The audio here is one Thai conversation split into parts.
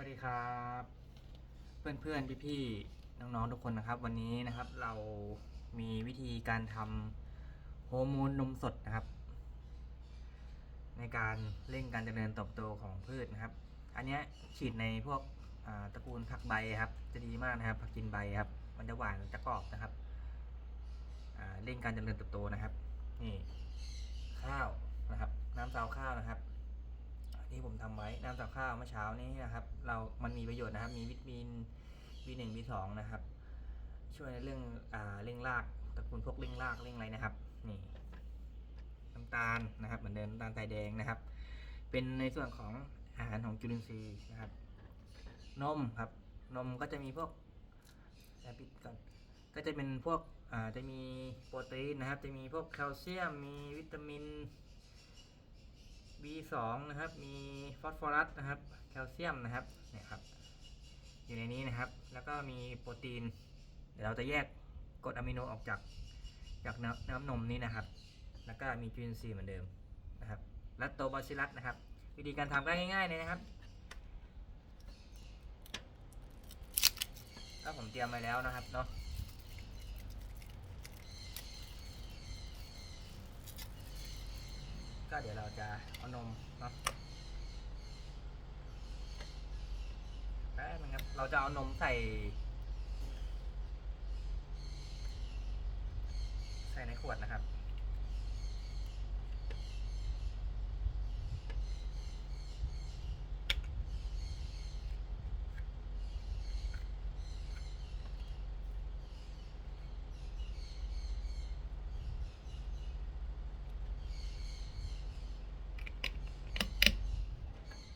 วัสดีครับ เพื่อนๆพี่ๆน้องๆทุกคนนะครับ วันนี้นะครับเรามีวิธีการทำโฮอร์โมนนมสดนะครับ ในการเร่งการเจริญเติบโตของพืชนะครับ อันนี้ฉีดในพวกตระกูลผักใบครับ จะดีมากนะครับ ผักกินใบครับมันจะหวานจะกรอบนะครับเร่งการเจริญเติบโตนะครับ นี่ ข้าวนะครับ น้ำซาวข้าวนะครับ ที่ผมทำไว้น้ำกับข้าวเมื่อเช้านี้นะครับ เรามันมีประโยชน์นะครับ มีวิตามิน B1 B2 นะครับ ช่วยในเรื่องอ่าเร่งรากตระกูลพวกเร่งรากเร่งอะไรนะครับ นี่น้ำตาลนะครับเหมือนเดิมน้ำตาลทรายแดงนะครับ เป็นในส่วนของอาหารของจุลินทรีย์นะครับ นมครับ นมก็จะมีพวกแอบปิดก่อนก็จะเป็นพวกอ่าจะมีโปรตีนนะครับ จะมีพวกแคลเซียม มีวิตามิน B2 นะครับ มีฟอสฟอรัสนะครับ แคลเซียมนะครับเนี่ยครับ อยู่ในนี้นะครับ แล้วก็มีโปรตีน เดี๋ยวเราจะแยกกรดอะมิโนออกจากจากน้ำน้ำนมนี้นะครับ แล้วก็มีจุลินทรีย์เหมือนเดิมนะครับและโตบาซิลัสนะครับ วิธีการทำก็ง่ายๆเลยนะครับก็ผมเตรียมไว้แล้วนะครับเนาะ ก็เดี๋ยวเราจะเอานมเนาะแป๊บนึงครับ เราจะเอานมใส่ ใส่ในขวดนะครับ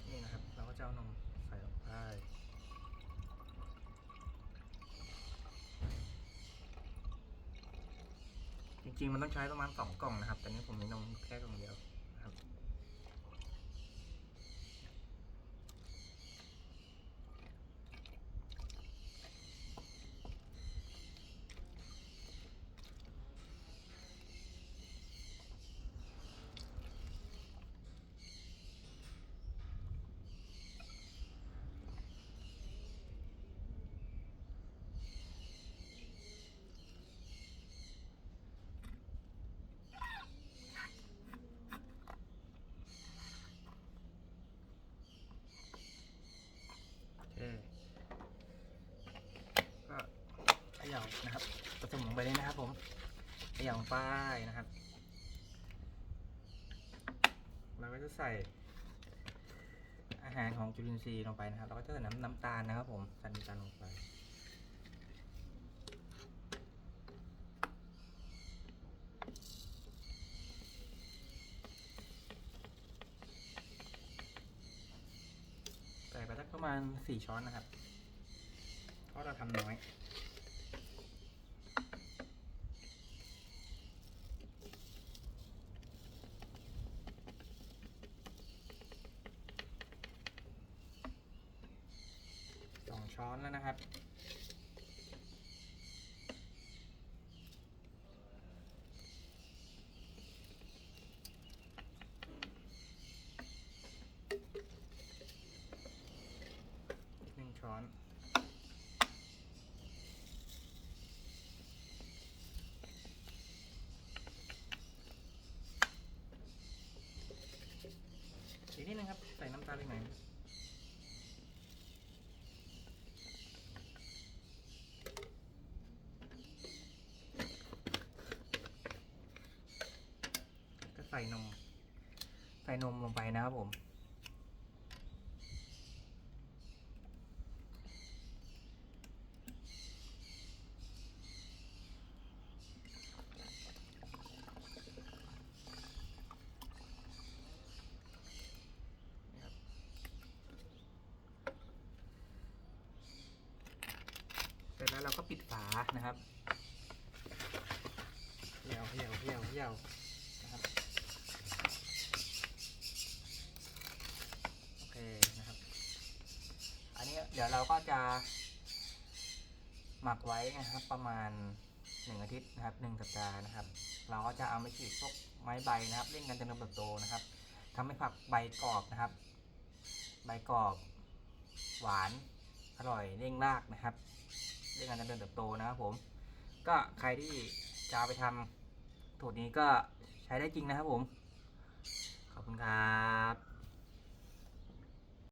นี่นะครับ เรานมใส่ลงไปจริงๆ มันต้องใช้ประมาณสองกล่องนะครับ แต่นี้ผมมีนมแค่กล่องเดียวนะครับ โอเค ก็เขย่า นะครับผสมลงไปเลยนะครับ ผมเขย่าลงไปนะครับเราก็จะใส่อาหารของจุลินทรีย์ลงไปนะครับ เราก็จะใส่น้ำน้ำตาลนะครับ ผมใส่น้ำตาลลงไปใส่ไปสักประมาณสี่ช้อนนะครับ เพราะเราทำน้อย ช้อนแล้วนะครับ หนึ่งช้อนอีกนิดนึงครับ ใส่น้ำตาลไปหน่อยก็ ใส่นม ใส่นมลงไปนะครับผมเสร็จแล้วเราก็ปิดฝานะครับเหี่ยวเหี่ยวเหี่ยวเหี่ยวนะครับ โอเคนะครับ อันนี้ เดี๋ยวเราก็จะ หมักไว้นะครับ ประมาณหนึ่งอาทิตย์นะครับหนึ่งสัปดาห์นะครับ เราก็จะเอาไปฉีดพวกไม้ใบนะครับเร่งการเจริญเติบโตนะครับทำให้ผักใบกรอบนะครับ ใบกรอบ หวานอร่อยเร่งรากนะครับเร่งการจริญเติบโตนะครับผม ก็ใครที่จะไปทำสูตรนี้ก็ใช้ได้จริงนะครับผม ขอบคุณครับ